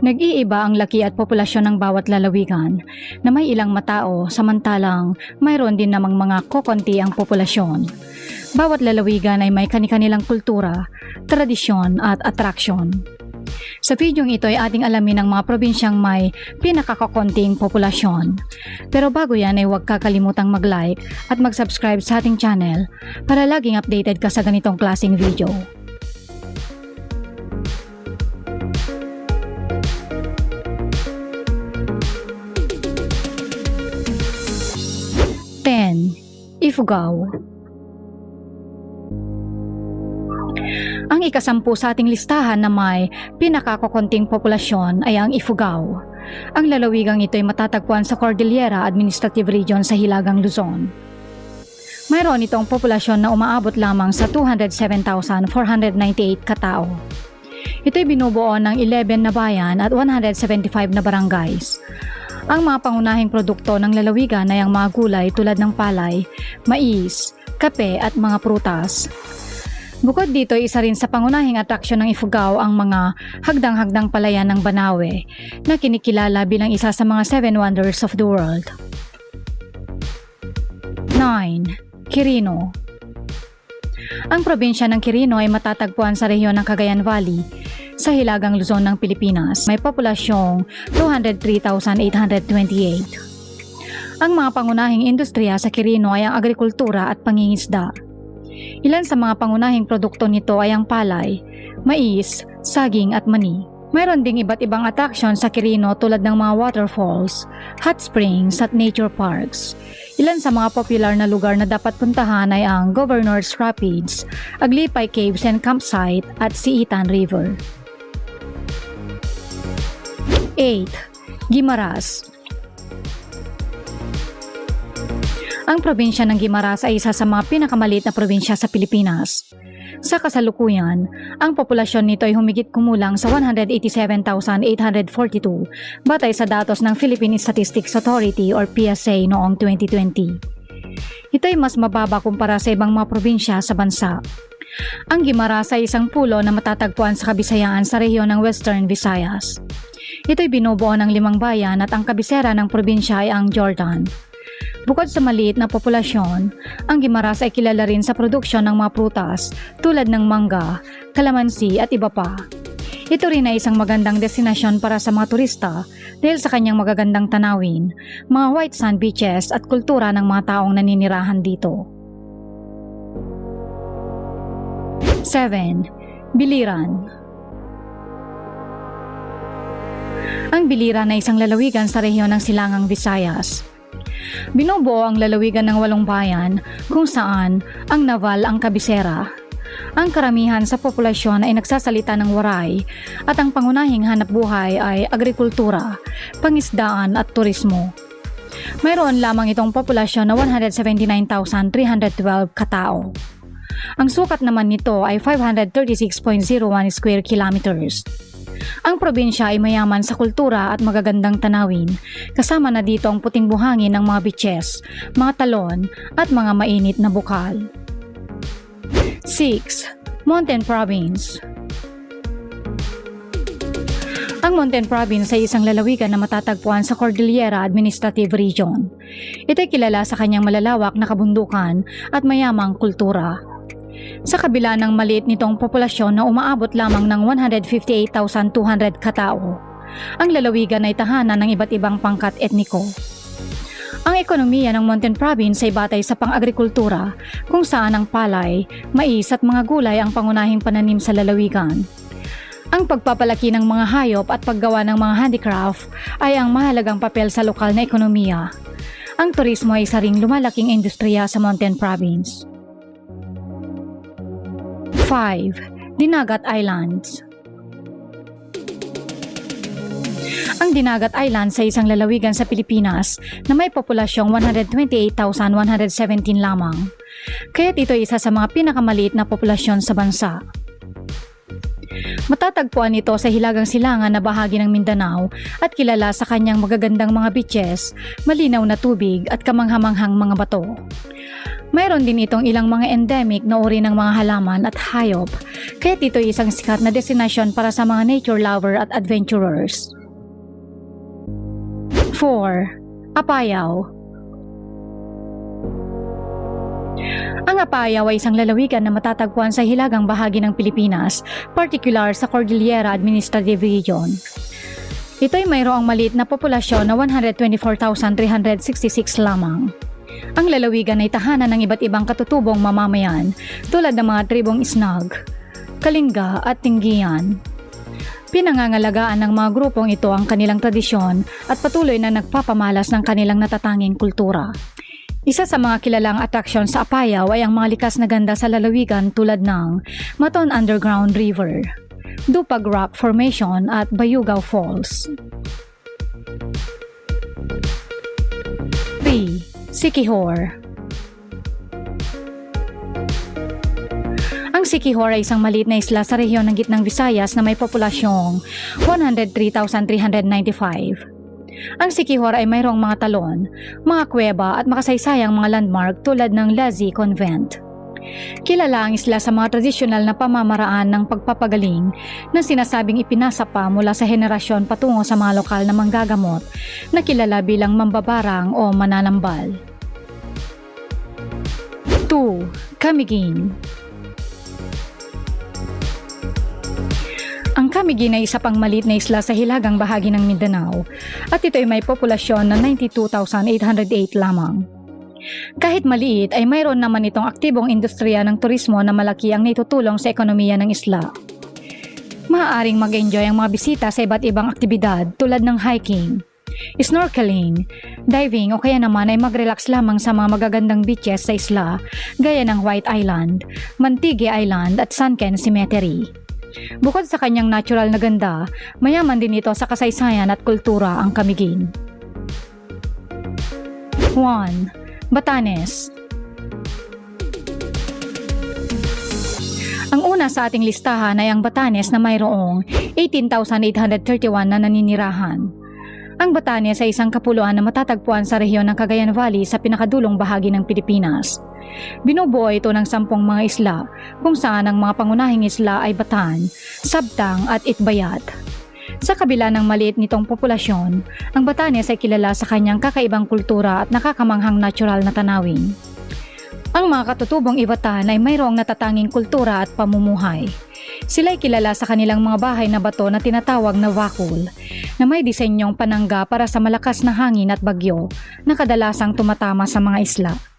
Nag-iiba ang laki at populasyon ng bawat lalawigan na may ilang matao samantalang mayroon din namang mga kokonti ang populasyon. Bawat lalawigan ay may kani-kanilang kultura, tradisyon at atraksyon. Sa videong ito ay ating alamin ang mga probinsyang may pinakakakonting populasyon. Pero bago yan ay huwag kakalimutang mag-like at mag-subscribe sa ating channel para laging updated ka sa ganitong klaseng video. Ifugao Ang ikasampu sa ating listahan na may pinakakokonting populasyon ay ang Ifugao. Ang lalawigang ito ay matatagpuan sa Cordillera Administrative Region sa Hilagang Luzon. Mayroon itong populasyon na umaabot lamang sa 207,498 katao. Ito'y binubuo ng 11 na bayan at 175 na barangays. Ang mga pangunahing produkto ng lalawigan ay ang mga gulay tulad ng palay, mais, kape at mga prutas. Bukod dito, isa rin sa pangunahing atraksyon ng Ifugao ang mga hagdang-hagdang palayan ng Banawe na kinikilala bilang isa sa mga seven wonders of the world. 9. Quirino Ang probinsya ng Quirino ay matatagpuan sa rehiyon ng Cagayan Valley sa Hilagang Luzon ng Pilipinas. May populasyong 203,828. Ang mga pangunahing industriya sa Quirino ay ang agrikultura at pangingisda. Ilan sa mga pangunahing produkto nito ay ang palay, mais, saging at mani. Mayroon ding iba't ibang attraction sa Quirino tulad ng mga waterfalls, hot springs at nature parks. Ilan sa mga popular na lugar na dapat puntahan ay ang Governor's Rapids, Aglipay Caves and Campsite at Siitan River. 8. Gimaras Ang probinsya ng Gimaras ay isa sa mga pinakamaliit na probinsya sa Pilipinas. Sa kasalukuyan, ang populasyon nito ay humigit kumulang sa 187,842 batay sa datos ng Philippine Statistics Authority or PSA noong 2020. Ito ay mas mababa kumpara sa ibang mga probinsya sa bansa. Ang Gimaras ay isang pulo na matatagpuan sa kabisayaan sa rehiyon ng Western Visayas. Ito'y binubuo ng limang bayan at ang kabisera ng probinsya ay ang Jordan. Bukod sa maliit na populasyon, ang Gimaras ay kilala rin sa produksyon ng mga prutas tulad ng mangga, kalamansi at iba pa. Ito rin ay isang magandang destinasyon para sa mga turista dahil sa kanyang magagandang tanawin, mga white sand beaches at kultura ng mga taong naninirahan dito. 7. Biliran Ang Biliran ay isang lalawigan sa rehiyon ng Silangang Visayas. Binubuo ang lalawigan ng walong bayan kung saan ang Naval ang kabisera. Ang karamihan sa populasyon ay nagsasalita ng waray at ang pangunahing hanap buhay ay agrikultura, pangisdaan at turismo. Mayroon lamang itong populasyon na 179,312 katao. Ang sukat naman nito ay 536.01 square kilometers. Ang probinsya ay mayaman sa kultura at magagandang tanawin, kasama na dito ang puting buhangin ng mga beaches, mga talon at mga mainit na bukal. 6. Mountain Province Ang Mountain Province ay isang lalawigan na matatagpuan sa Cordillera Administrative Region. Ito ay kilala sa kanyang malalawak na kabundukan at mayamang kultura. Sa kabila ng maliit nitong populasyon na umaabot lamang ng 158,200 katao, ang lalawigan ay tahanan ng iba't ibang pangkat etniko. Ang ekonomiya ng Mountain Province ay batay sa pang-agrikultura kung saan ang palay, mais at mga gulay ang pangunahing pananim sa lalawigan. Ang pagpapalaki ng mga hayop at paggawa ng mga handicraft ay ang mahalagang papel sa lokal na ekonomiya. Ang turismo ay isa ring lumalaking industriya sa Mountain Province. 5. Dinagat Islands Ang Dinagat Islands ay isang lalawigan sa Pilipinas na may populasyong 128,117 lamang. Kaya't ito ay isa sa mga pinakamaliit na populasyon sa bansa. Matatagpuan ito sa hilagang silangan na bahagi ng Mindanao at kilala sa kanyang magagandang mga beaches, malinaw na tubig at kamanghamanghang mga bato. Mayroon din itong ilang mga endemic na uri ng mga halaman at hayop, kaya ito ay isang sikat na destination para sa mga nature lover at adventurers. 4. Apayao Ang Apayao ay isang lalawigan na matatagpuan sa hilagang bahagi ng Pilipinas, particular sa Cordillera Administrative Region. Ito ay mayroong maliit na populasyon na 124,366 lamang. Ang lalawigan ay tahanan ng iba't ibang katutubong mamamayan tulad ng mga tribong Isnag, Kalinga at Tinggian. Pinangangalagaan ng mga grupong ito ang kanilang tradisyon at patuloy na nagpapamalas ng kanilang natatanging kultura. Isa sa mga kilalang atraksyon sa Apayao ay ang mga likas na ganda sa lalawigan tulad ng Maton Underground River, Dupag Rock Formation at Bayugaw Falls. 3. Sikihor Ang Sikihor ay isang maliit na isla sa rehiyon ng gitnang Visayas na may populasyong 103,395. Ang Sikihor ay mayroong mga talon, mga kuweba at makasaysayang mga landmark tulad ng Lazi Convent. Kilala ang isla sa mga tradisyonal na pamamaraan ng pagpapagaling na sinasabing ipinasa pa mula sa henerasyon patungo sa mga lokal na manggagamot na kilala bilang mambabarang o mananambal. 2. Kamigin Ang Camiguin ay isa pang maliit na isla sa hilagang bahagi ng Mindanao at ito ay may populasyon na 92,808 lamang. Kahit maliit ay mayroon naman itong aktibong industriya ng turismo na malaki ang naitutulong sa ekonomiya ng isla. Maaaring mag-enjoy ang mga bisita sa iba't ibang aktibidad tulad ng hiking, snorkeling, diving o kaya naman ay mag-relax lamang sa mga magagandang beaches sa isla gaya ng White Island, Mantigue Island at Sunken Cemetery. Bukod sa kanyang natural na ganda, mayaman din ito sa kasaysayan at kultura ang Camiguin. 1. Batanes Ang una sa ating listahan ay ang Batanes na mayroong 18,831 na naninirahan. Ang Batanes ay isang kapuluan na matatagpuan sa rehiyon ng Cagayan Valley sa pinakadulong bahagi ng Pilipinas. Binubuo ito ng sampung mga isla kung saan ang mga pangunahing isla ay Batan, Sabtang at Itbayat. Sa kabila ng maliit nitong populasyon, ang Batanes ay kilala sa kanyang kakaibang kultura at nakakamanghang natural na tanawin. Ang mga katutubong Ibatan ay mayroong natatanging kultura at pamumuhay. Sila ay kilala sa kanilang mga bahay na bato na tinatawag na vakul, na may disenyong panangga para sa malakas na hangin at bagyo na kadalasang tumatama sa mga isla.